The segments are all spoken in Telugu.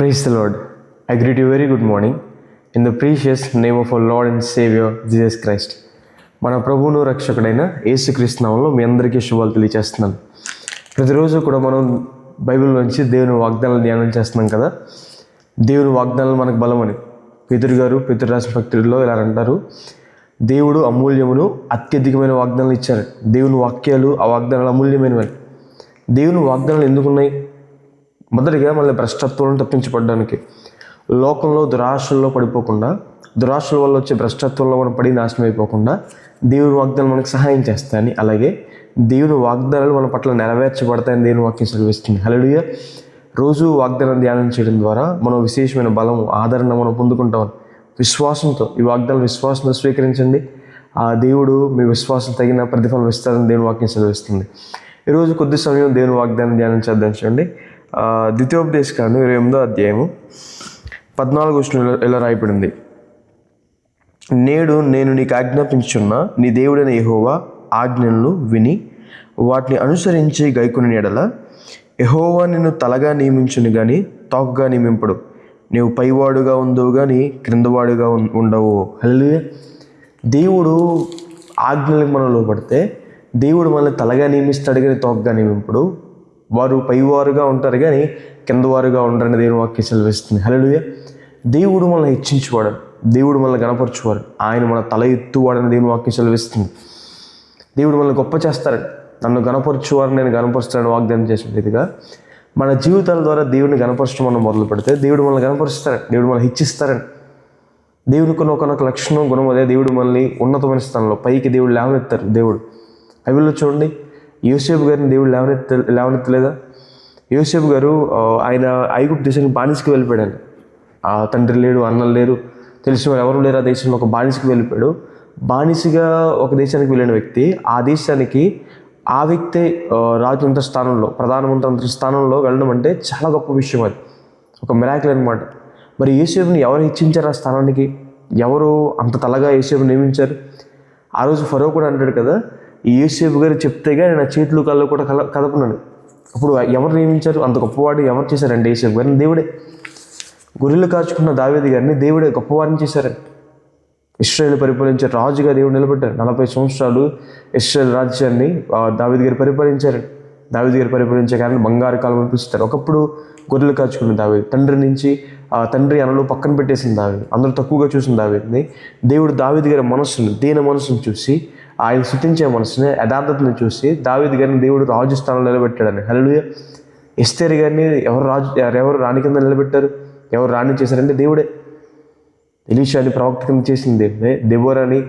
Praise the Lord. I greet you very good morning. In the precious name of our Lord and Savior Jesus Christ. మన ప్రభువును రక్షకుడైన యేసుక్రీస్తు నామంలో మీ అందరికీ శుభాలు తెలియజేస్తున్నాను ప్రతిరోజు కూడా మనం బైబిల్ నుంచి దేవుని వాగ్దానాలు ధ్యానం చేస్తున్నాం కదా? దేవుని వాగ్దానాలు మనకు బలమని. పితృ గారు పితృరాశి భక్తుల్లో ఇలా అంటారు. దేవుడు అమూల్యమును అత్యధికమైన వాగ్దానాలు ఇచ్చారు. దేవుని వాక్యాలు ఆ వాగ్దానాలు అమూల్యమైనవి దేవుని వాగ్దానాలు ఎందుకున్నాయి? మొదటిగా మళ్ళీ భ్రష్టత్వం తప్పించబడడానికి. లోకంలో దురాశల్లో పడిపోకుండా దురాశల వల్ల వచ్చే భ్రష్టత్వంలో మనం పడి నాశనం అయిపోకుండా దేవుని వాగ్దానం మనకు సహాయం చేస్తాయని అలాగే దేవుని వాగ్దానాలు మన పట్ల నెరవేర్చబడతాయని దేవుని వాక్యం సెలవిస్తుంది. హలలుయ రోజు వాగ్దానం ధ్యానం చేయడం ద్వారా మనం విశేషమైన బలం ఆదరణ మనం పొందుకుంటాం. విశ్వాసంతో ఈ వాగ్దానం విశ్వాసంతో స్వీకరించండి. ఆ దేవుడు మీ విశ్వాసం తగిన ప్రతిఫలం ఇస్తారని దేవుని వాక్యం సెలవిస్తుంది. ఈరోజు కొద్ది సమయం దేవుని వాగ్దానం ధ్యానం చేద్దాం చూడండి. ఆ, ద్వితీయోపదేశ కాను ఇరవై ఎనిమిదో అధ్యాయము పద్నాలుగు వచ్చిన ఇలా రాయబడింది. నేడు నేను నీకు ఆజ్ఞాపించున్న నీ దేవుడైన యహోవా ఆజ్ఞలను విని వాటిని అనుసరించి గైకుని ఎడల యహోవా నిన్ను తలగా నియమించును కానీ తోకగా నియమింపడు. నీవు పైవాడుగా ఉండవు కానీ క్రిందవాడుగా ఉం- ఉండవు. హల్లెలూయా. దేవుడు ఆజ్ఞలకు మనం లోపడితే దేవుడు మనల్ని తలగా నియమిస్తాడు కానీ తోకగా నియమింపడు. వారు పైవారుగా ఉంటారు కానీ కిందవారుగా ఉండరని దేవుని వాక్యం సెలవిస్తుంది. హల్లెలూయ. దేవుడు మనల్ని హెచ్చించువాడు. దేవుడు మనల్ని గణపరచువాడు. ఆయన మన తల ఎత్తువాడని దేవుని వాక్యం సెలవిస్తుంది. దేవుడు మనల్ని గొప్ప చేస్తారని నన్ను గణపరచువారని నేను గణపరుస్తానని వాగ్దానం చేసిన రీతిగా మన జీవితాల ద్వారా దేవుడిని గణపరచడం మనం మొదలు పెడితే దేవుడు మనల్ని గణపరుస్తారని దేవుడు మనల్ని హెచ్చిస్తారని. దేవునికి ఒకనొక లక్షణం గుణం అదే దేవుడు మనల్ని ఉన్నతమైన స్థానంలో పైకి దేవుడు లేవనెత్తారు. దేవుడు. అవిలో చూడండి. యోసేపు గారిని దేవుడు లేవనెత్త లేవనెత్తలేదా? యోసేపు గారు ఆయన ఐగుప్తు దేశానికి బానిసకి వెళ్ళిపోయాడు ఆ తండ్రి లేడు అన్నలు లేరు. తెలిసిన వాళ్ళు ఎవరు లేరు ఆ దేశంలో ఒక బానిసకి వెళ్ళిపోయాడు. బానిసగా ఒక దేశానికి వెళ్ళిన వ్యక్తి ఆ దేశానికి ఆ వ్యక్తి ఆ, స్థానంలో ప్రధానమంత్రి స్థానంలో వెళ్ళడం అంటే చాలా గొప్ప విషయం అది. ఒక మిరాకిల్ అనమాట మరి యేసేపుని ఎవరు హెచ్చించారు ఆ స్థానానికి? ఎవరు అంత తలగా యేసేపు నియమించారు? ఆ రోజు ఫరో కూడా అంటాడు కదా యేసేపు గారు చెప్తేగా నేను నా చేతులు కళ్ళు కూడా కల కదపన్నాను అప్పుడు ఎవరు నియమించారు? అంత గొప్పవాడు ఎవరు చేశారండి యేసేపు గారిని? దేవుడే. గొర్రెలు కాచుకున్న దావేది గారిని దేవుడే గొప్పవారిని చేశారండి ఇస్రాయల్ పరిపాలించే రాజుగా దేవుడు నిలబెట్టారు నలభై సంవత్సరాలు ఇస్రాయల్ రాజ్యాన్ని దావేది గారు పరిపాలించారు దావేది గారు పరిపాలించే కారణం బంగారు కాలం అనిపిస్తారు ఒకప్పుడు గొర్రెలు కాచుకున్న దావేది తండ్రి నుంచి ఆ తండ్రి అనలో పక్కన పెట్టేసిన దావేది. అందరూ తక్కువగా చూసిన దావీదుని. దేవుడు దావేది గారి మనస్సును దీన మనస్సును చూసి ఆయన శృతించే మనసుని యథార్థతను చూసి దావిది గారిని దేవుడు రాజు స్థానంలో నిలబెట్టాడని. హల్లెలూయా. ఎస్తేరి గారిని ఎవరు రాజు ఎవరు రాణి కింద నిలబెట్టారు? ఎవరు రాణి చేశారంటే దేవుడే. ఎలీషాని ప్రవక్త కింద చేసింది దేవుడే. దెబోరాని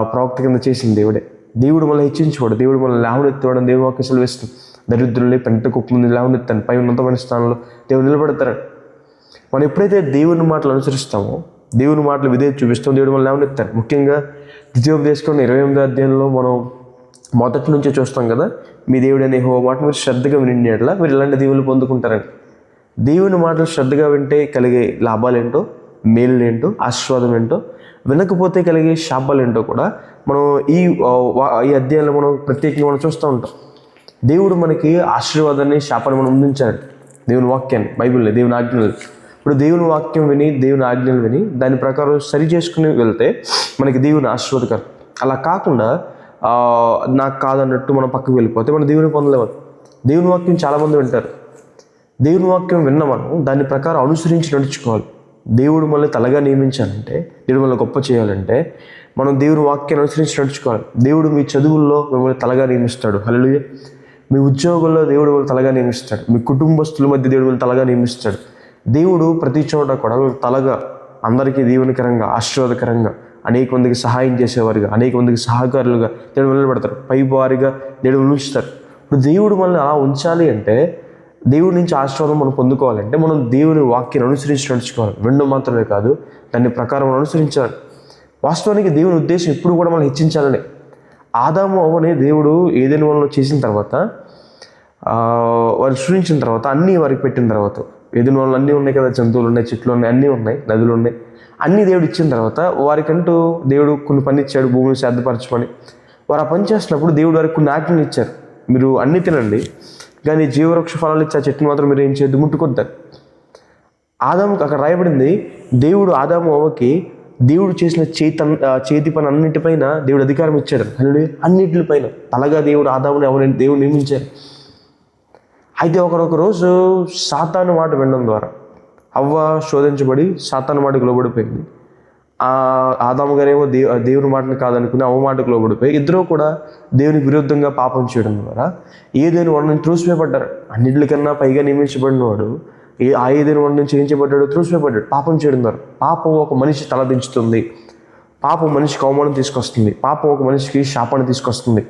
ప్రవక్త కింద చేసింది దేవుడే. దేవుడు మనల్ని హెచ్చించుకోడు దేవుడు మనల్ని లాభనెత్తివాడు దేవుడు వాక్య సెలవిస్తుంది దరిద్రుల్ని పెంట కుప్పని లాభనెత్తాను పై ఉన్నతమైన స్థానంలో దేవుడు నిలబెడతారు మనం ఎప్పుడైతే దేవుని మాటలు అనుసరిస్తామో దేవుని మాటలు విధేయత చూపిస్తాం దేవుడు మనల్ని లేవనెత్తారు ముఖ్యంగా ద్వితీయోపదేశం ఇరవై ఎనిమిదో అధ్యాయంలో మనం మొదటి నుంచే చూస్తాం కదా మీ దేవుడు అనే హో మాట మీరు శ్రద్ధగా వినండి అట్లా మీరు ఇలాంటి దేవుళ్ళు పొందుకుంటారని. దేవుని మాటలు శ్రద్ధగా వింటే కలిగే లాభాలు ఏంటో మేలు ఏంటో ఆశీర్వాదం ఏంటో వినకపోతే కలిగే శాపాలు ఏంటో కూడా మనం ఈ ఈ అధ్యాయంలో మనం ప్రత్యేకంగా మనం చూస్తూ ఉంటాం. దేవుడు మనకి ఆశీర్వాదాన్ని శాపాన్ని మనం అందించాడు దేవుని వాక్యాన్ని బైబిల్ దేవుని ఆజ్ఞలు ఇప్పుడు దేవుని వాక్యం విని దేవుని ఆజ్ఞలు విని దాని ప్రకారం సరి చేసుకుని వెళ్తే మనకి దేవుని ఆశీర్వాదకరం. అలా కాకుండా నాకు కాదన్నట్టు మనం పక్కకు వెళ్ళిపోతే మనం దేవుని పొందలేము. దేవుని వాక్యం చాలామంది వింటారు. దేవుని వాక్యం విన్న మనం దాని ప్రకారం అనుసరించి నడుచుకోవాలి. దేవుడు మనల్ని తలగా నియమించాలంటే దేవుడు మనల్ని గొప్ప చేయాలంటే మనం దేవుని వాక్యాన్ని అనుసరించి నడుచుకోవాలి. దేవుడు మీ చదువుల్లో మిమ్మల్ని తలగా నియమిస్తాడు. హలో మీ ఉద్యోగంలో దేవుడు మిమ్మల్ని తలగా నియమిస్తాడు. మీ కుటుంబస్తుల మధ్య దేవుడు మిమ్మల్ని తలగా నియమిస్తాడు. దేవుడు ప్రతి చోట కూడా తలగా అందరికీ దీవెనకరంగా ఆశీర్వాదకరంగా అనేక మందికి సహాయం చేసేవారుగా అనేక మందికి సహకారులుగా దేవుడు నిలబెడతారు పైవారిగా దేవుడు ఉంచుతారు ఇప్పుడు దేవుడు మనల్ని అలా ఉంచాలి అంటే దేవుడి నుంచి ఆశీర్వాదం మనం పొందుకోవాలంటే మనం దేవుని వాక్యాన్ని అనుసరించి నడుచుకోవాలి. వినడం మాత్రమే కాదు దాని ప్రకారం అనుసరించాలి. వాస్తవానికి దేవుని ఉద్దేశం ఎప్పుడు కూడా మనం హెచ్చించాలని. ఆదాము అవ్వని దేవుడు ఏదైనా వాళ్ళలో చేసిన తర్వాత వారు సృష్టించిన తర్వాత అన్నీ వారికి పెట్టిన తర్వాత ఏదైనా వాళ్ళు అన్నీ ఉన్నాయి కదా జంతువులు ఉన్నాయి చెట్లు ఉన్నాయి అన్నీ ఉన్నాయి నదులు ఉన్నాయి. అన్నీ దేవుడు ఇచ్చిన తర్వాత వారికంటూ దేవుడు కొన్ని పని ఇచ్చాడు భూమిని శ్రద్ధపరచుకొని వారు ఆ పని చేస్తున్నప్పుడు దేవుడు వారికి కొన్ని ఆజ్ఞలు ఇచ్చారు. మీరు అన్నీ తినండి కానీ జీవవృక్ష ఫలాలు ఇచ్చే ఆ చెట్టుని మాత్రం మీరు ఏం చేయొద్దు ముట్టుకుంటారు ఆదాముకి అక్కడ రాయబడింది దేవుడు ఆదాము అవ్వకి దేవుడు చేసిన చేతి చేతి పని అన్నిటిపైన దేవుడు అధికారం ఇచ్చాడు. అన్నింటిపైన అన్నిటిపైన. తలగా దేవుడు ఆదాముని ఎవరైనా దేవుడు నియమించారు. అయితే ఒకరొక రోజు సాతాను మాట వినడం ద్వారా అవ్వ శోధించబడి సాతాను మాటకు లోబడిపోయింది ఆదాము గారేమో దేవు దేవుని మాటను కాదనుకుని అవ్వ మాటకు లోబడిపోయి ఇద్దరూ కూడా దేవునికి విరుద్ధంగా పాపం చేయడం ద్వారా ఏదైనా వాళ్ళని త్రూసివేయబడ్డారు అన్నింటికన్నా పైగా నియమించబడిన వాడు ఏ ఆ ఏదైనా వాళ్ళని చేయించబడ్డాడు త్రూసివేయబడ్డాడు. పాపం చేయడం ద్వారా పాపం ఒక మనిషి తలదించుతుంది. పాపం మనిషికి అవమానం తీసుకొస్తుంది. పాపం ఒక మనిషికి శాపాన్ని తీసుకొస్తుంది.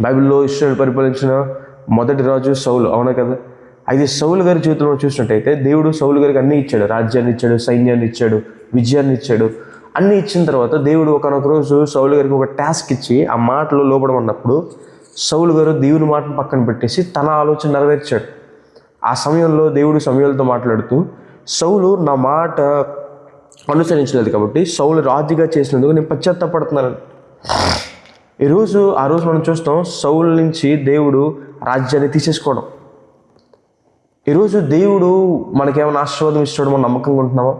బైబిల్లో ఇష్టం పరిపాలించిన మొదటి రాజు సౌలు అవునా కదా? అయితే సౌలు గారి జీవితంలో చూసినట్టయితే దేవుడు సౌలు గారికి అన్నీ ఇచ్చాడు. రాజ్యాన్ని ఇచ్చాడు సైన్యాన్ని ఇచ్చాడు విజయాన్ని ఇచ్చాడు. అన్నీ ఇచ్చిన తర్వాత దేవుడు ఒకనొక రోజు సౌలు గారికి ఒక టాస్క్ ఇచ్చి ఆ మాటలో లోపడమన్నప్పుడు సౌలు గారు దేవుని మాటను పక్కన పెట్టేసి తన ఆలోచన నెరవేర్చాడు. ఆ సమయంలో దేవుడు సమయాలతో మాట్లాడుతూ సౌలు నా మాట అనుసరించలేదు కాబట్టి సౌలు రాజుగా చేసినందుకు నేను పశ్చాత్తపడుతున్నాను. ఈరోజు ఆ రోజు మనం చూస్తాం సౌల నుంచి దేవుడు రాజ్యాన్ని తీసేసుకోవడం. ఈరోజు దేవుడు మనకేమైనా ఆశీర్వాదం ఇస్తాడు మనం నమ్మకంగా ఉంటున్నామా?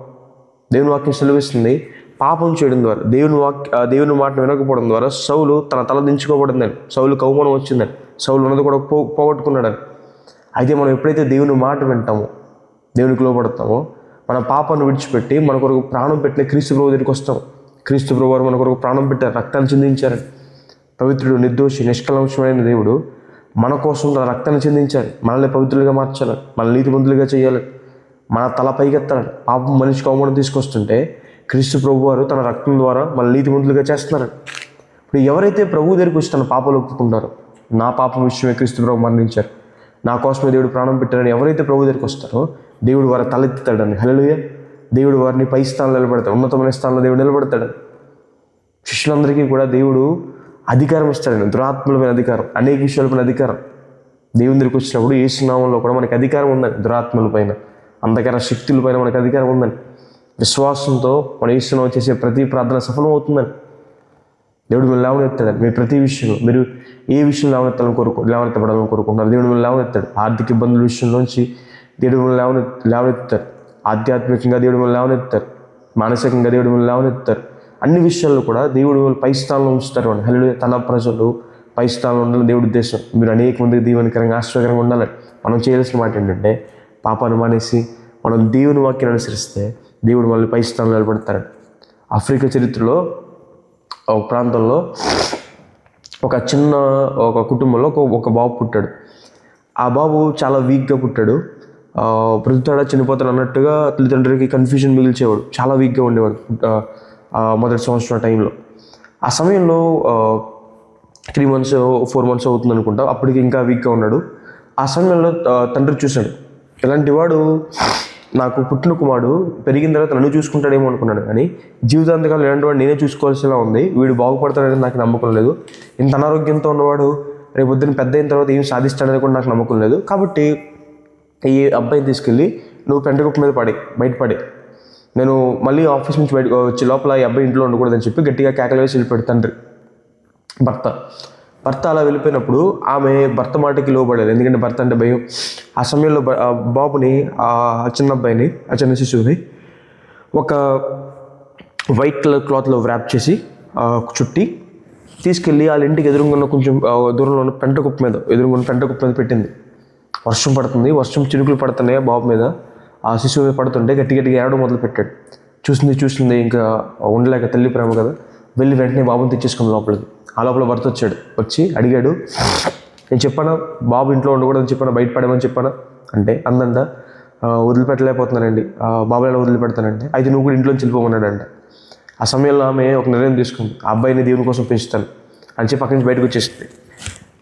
దేవుని వాక్యం సెలవిస్తుంది. పాపం చేయడం ద్వారా దేవుని వాక్య దేవుని మాటను వినకపోవడం ద్వారా సౌలు తన తల దించుకోబడిందని సౌలు కౌమానం వచ్చిందని సౌలు ఉన్నది కూడా పో పోగొట్టుకున్నాడని. అయితే మనం ఎప్పుడైతే దేవుని మాట వింటామో దేవునికి లోపడతామో మన పాపాన్ని విడిచిపెట్టి మన కొరకు ప్రాణం పెట్టిన క్రీస్తు ప్రభు దగ్గరికి వస్తాం. క్రీస్తు ప్రభు వారు మన కొరకు ప్రాణం పెట్టారు రక్తాన్ని చిందించారని. పవిత్రుడు నిర్దోషి నిష్కలంశమైన దేవుడు మన కోసం తన రక్తాన్ని చెందించాలి. మనల్ని పవిత్రులుగా మార్చాలి. మన నీతిమంతులుగా చేయాలి. మన తల పైకెత్తాలి. పాపం మనిషికి అవమానం తీసుకొస్తుంటే క్రీస్తు ప్రభు వారు తన రక్తం ద్వారా మన నీతిమంతులుగా చేస్తున్నారు. ఇప్పుడు ఎవరైతే ప్రభు దగ్గరికి వచ్చి తన పాపాలు ఒప్పుకుంటారో నా పాపం విషయమే క్రీస్తు ప్రభు మరణించారు. నా కోసమే దేవుడు ప్రాణం పెట్టారని ఎవరైతే ప్రభు దగ్గరికి వస్తారో దేవుడు వారి తలెత్తుతాడని. హల్లెలూయా. దేవుడు వారిని పై స్థానంలో నిలబడతాడు. ఉన్నతమైన స్థానంలో దేవుడు నిలబడతాడు. శిష్యులందరికీ కూడా దేవుడు అధికారం ఇస్తాడు దురాత్మలమైన అధికారం అనేక విషయాలపైన అధికారం. దేవుని దగ్గరికి వచ్చినప్పుడు ఏ సునామంలో కూడా మనకి అధికారం ఉందని దురాత్మల పైన అంధకార శక్తుల పైన మనకి అధికారం ఉందని విశ్వాసంతో మన ఈశ్వరం చేసే ప్రతి ప్రార్థన సఫలం అవుతుందని దేవుడు మిమ్మల్ని లేవనెత్తాడు మీ ప్రతి విషయంలో మీరు ఏ విషయం లేవనెత్తాలని కోరుకు లేవనెత్తబడాలని కోరుకుంటున్నారు? దేవుడు మిమ్మల్ని లేవనెత్తాడు. ఆర్థిక ఇబ్బందుల విషయంలోంచి దేవుడు మిమ్మల్ని లేవనె లేవనెత్తారు ఆధ్యాత్మికంగా దేవుడు మిమ్మల్ని లేవనెత్తారు మానసికంగా దేవుడు మిమ్మల్ని లేవనెత్తారు అన్ని విషయాల్లో కూడా దేవుడు పై స్థానంలో ఉంచుతారు అని హల్లు తన ప్రజలు పై స్థానంలో ఉండాలని దేవుడి ఉద్దేశం. మీరు అనేక మంది దీవెనకరంగా ఆశ్చర్యకరంగా ఉండాలని మనం చేయాల్సిన మాట ఏంటంటే పాపాన్ని మానేసి మనం దేవుని వాక్యాన్ని అనుసరిస్తే దేవుడు మనల్ని పై స్థానంలో నిలబడతాడు. ఆఫ్రికా చరిత్రలో ఒక ప్రాంతంలో ఒక చిన్న ఒక కుటుంబంలో ఒక ఒక బాబు పుట్టాడు. ఆ బాబు చాలా వీక్గా పుట్టాడు. ఆ, బ్రతుకుతాడా చనిపోతాడు అన్నట్టుగా తల్లిదండ్రులకి కన్ఫ్యూజన్ మిగిల్చేవాడు. చాలా వీక్గా ఉండేవాడు. మొదటి సంవత్సరం టైంలో. ఆ సమయంలో త్రీ మంత్స్ ఫోర్ మంత్స్ అవుతుంది అనుకుంటా. అప్పటికి ఇంకా వీక్గా ఉన్నాడు. ఆ సమయంలో తండ్రి చూశాడు. ఇలాంటి వాడు? నాకు పుట్టిన కుమారుడు పెరిగిన తర్వాత నన్ను చూసుకుంటాడేమో అనుకున్నాడు. కానీ జీవితాంతకాలం ఇలాంటి వాడు నేనే చూసుకోవాల్సిలా ఉంది. వీడు బాగుపడతాడని నాకు నమ్మకం లేదు. ఇంత అనారోగ్యంతో ఉన్నవాడు రేపు పొద్దున్న పెద్ద అయిన తర్వాత ఏం సాధిస్తాడని కూడా నాకు నమ్మకం లేదు. కాబట్టి ఈ అబ్బాయిని తీసుకెళ్ళి నువ్వు పెంటకుప్ప మీద పడి బయటపడే నేను మళ్ళీ ఆఫీస్ నుంచి బయట వచ్చి లోపల ఈ అబ్బాయి ఇంట్లో ఉండకూడదని చెప్పి గట్టిగా కేకలు వేసి వెళ్ళిపోయాడు తండ్రి. భర్త. భర్త అలా వెళ్ళిపోయినప్పుడు ఆమె భర్త మాటకి లోబడలేదు ఎందుకంటే భర్త అంటే భయం. ఆ సమయంలో బాబుని ఆ చిన్న అబ్బాయిని ఆ చిన్న శిశువుని ఒక వైట్ కలర్ క్లాత్లో వ్రాప్ చేసి చుట్టి తీసుకెళ్ళి వాళ్ళ ఇంటికి ఎదురుగున్న కొంచెం దూరంలో ఉన్న పెంట కుప్ప మీద ఎదురుగున్న పెంట కుప్ప మీద పెట్టింది. వర్షం పడుతుంది. వర్షం చినుకులు పడుతున్నాయి ఆ బాబు మీద? ఆ శిశువు పడుతుంటే గట్టి గట్టిగా ఏడవడం మొదలు పెట్టాడు. చూసింది చూసింది ఇంకా ఉండలేక తల్లి ప్రేమ కదా. వెళ్ళి వెంటనే బాబుని తెచ్చేసుకుని లోపలికి. ఆ లోపల భర్త వచ్చాడు. వచ్చి అడిగాడు నేను చెప్పాను? బాబు ఇంట్లో ఉండకూడదని చెప్పాను? బయట పడమని చెప్పాను? అంటే అందంట వదిలిపెట్టలేకపోతున్నానండి. ఆ, బాబు ఎలా వదిలిపెడతానంటే అయితే నువ్వు కూడా ఇంట్లోంచి వెళ్ళిపోమన్నాడంట. ఆ సమయంలో ఆమె ఒక నిర్ణయం తీసుకుంది. ఆ అబ్బాయిని దేవుని కోసం పెంచుతాను. అని చెప్పి అక్కడి నుంచి బయటకు వచ్చేసింది.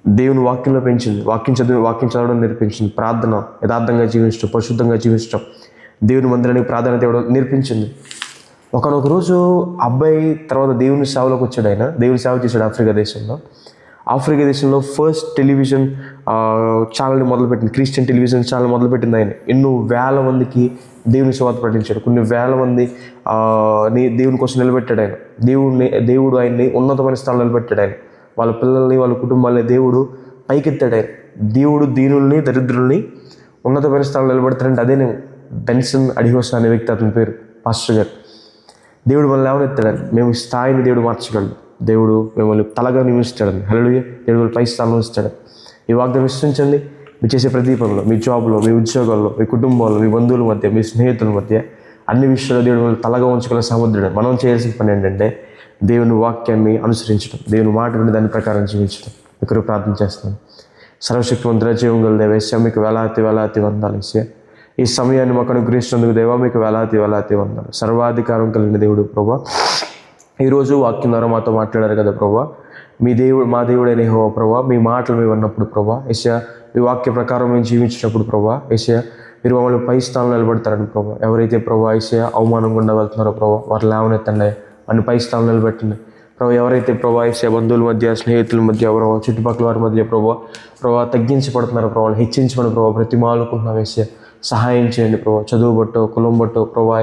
దేవుని వాక్యంలో పెంచింది. వాక్యం చదివి వాక్యం చదవడం నేర్పించింది. ప్రార్థన యథార్థంగా జీవించడం పరిశుద్ధంగా జీవించడం దేవుని మందిరానికి ప్రాధాన్యత ఇవ్వడం నేర్పించింది. ఒకనొక రోజు అబ్బాయి తర్వాత దేవుని సేవలోకి వచ్చాడు ఆయన. దేవుని సేవ చేశాడు ఆఫ్రికా దేశంలో. ఆఫ్రికా దేశంలో ఫస్ట్ టెలివిజన్ ఛానల్ని మొదలుపెట్టింది. క్రిస్టియన్ టెలివిజన్ ఛానల్ మొదలుపెట్టింది ఆయన. ఎన్నో వేల మందికి దేవుని శువార్త ప్రకటించాడు. కొన్ని వేల మంది దేవుని కోసం నిలబెట్టాడు ఆయన. దేవుడిని దేవుడు ఆయన్ని ఉన్నతమైన స్థలం నిలబెట్టాడు ఆయన. వాళ్ళ పిల్లల్ని వాళ్ళ కుటుంబాలని దేవుడు పైకెత్తాడే. దేవుడు దీనుల్ని దరిద్రుల్ని ఉన్నతమైన స్థానంలో నిలబడతాడంటే అదే నేను బెన్సన్ అడిహోస్ అనే వ్యక్తి అతని పేరు పాస్టర్ గారు. దేవుడు మనల్ని లేవనెత్తాడని మేము స్థాయిని దేవుడు మార్చగలడు. దేవుడు మిమ్మల్ని తలగా నియమిస్తాడని హలో దేవుడు మిమ్మల్ని పై స్థానంలో ఇస్తాడు ఈ వాగ్దానం విశ్వించండి మీరు చేసే ప్రతి పనిలో మీ జాబ్లో మీ ఉద్యోగాల్లో మీ కుటుంబంలో మీ బంధువుల మధ్య మీ స్నేహితుల మధ్య అన్ని విషయాల్లో దేవుడు మిమ్మల్ని తలగా ఉంచుకునే సముద్రుడు మనం చేయాల్సిన పని ఏంటంటే దేవుని వాక్యాన్ని అనుసరించడం దేవుని మాట విని దాని ప్రకారం జీవించడం. ఇక్కడ ప్రార్థన చేస్తున్నాను సర్వశక్తివంతుల జీవం గల దేవేశ మీకు వేలాతి వేలాతి వందాలు ఇసే ఈ సమయాన్ని మాకు అనుగ్రహించినందుకు దేవా మీకు వేలాతి వేలాతి వందాలు. సర్వాధికారం కలిగిన దేవుడు ప్రభా. ఈరోజు వాక్యం ద్వారా మాతో మాట్లాడారు కదా ప్రభా. మీ దేవుడు మా దేవుడైన హో ప్రభా మీ మాటలు మేము అన్నప్పుడు ప్రభా ఏషియా మీ వాక్య ప్రకారం మేము జీవించినప్పుడు ప్రభా ఏషియా మీరు మమ్మల్ని పై స్థానంలో నిలబడతారని ప్రభా. ఎవరైతే ప్రభా ఏషియా అవమానం గుండా వెళ్తున్నారో ప్రభా వారు లేవనెత్తండి. అని పై స్థానంలో నిలబెట్టండి ప్రభా ఎవరైతే ప్రభా ఏసే బంధువుల మధ్య స్నేహితుల మధ్య ప్రభావ చుట్టుపక్కల వారి మధ్య ప్రభా ప్రభా తగ్గించబడుతున్నారు ప్రభావం హెచ్చించబడి ప్రభావ ప్రతి మాలుకుంటున్నాం వేసే సహాయం చేయండి ప్రభా. చదువు బట్టో కులం బట్టో ప్రభా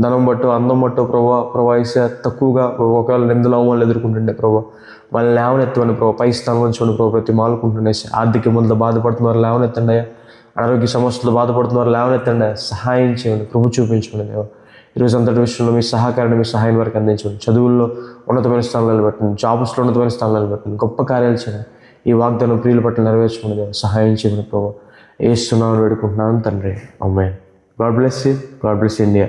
ధనం బట్టు అందం బట్టు ప్రభా ప్రభా తక్కువగా ఒకవేళ నిందలు అవమానాలు ఎదుర్కొంటుండే ప్రభా. వాళ్ళు లేవనెత్తమని ప్రభావ పై స్థానం చూడండి ప్రభావ ప్రతి మాలుకుంటుండే ఆర్థిక ఇబ్బందులు బాధపడుతున్నారు లేవనెత్తండి అనారోగ్య సమస్యలు బాధపడుతున్నారు లేవనెత్తండి సహాయం చేయండి. ప్రభు చూపించుకోండి దేవా. ఈరోజు అంతటి విషయంలో మీ సహకారాన్ని మీ సహాయం వరకు అందించండి. చదువుల్లో ఉన్నతమైన స్థానాలు పెట్టండి జాబ్స్లో ఉన్నతమైన స్థానాలు పెట్టండి గొప్ప కార్యాలు చేయండి. ఈ వాగ్దానం ప్రియుల పట్ల నెరవేర్చుకుని సహాయం చేయమని ప్రభు వేస్తున్నామని వేడుకుంటున్నాను తండ్రి. అమ్మాయి God bless you. God bless India.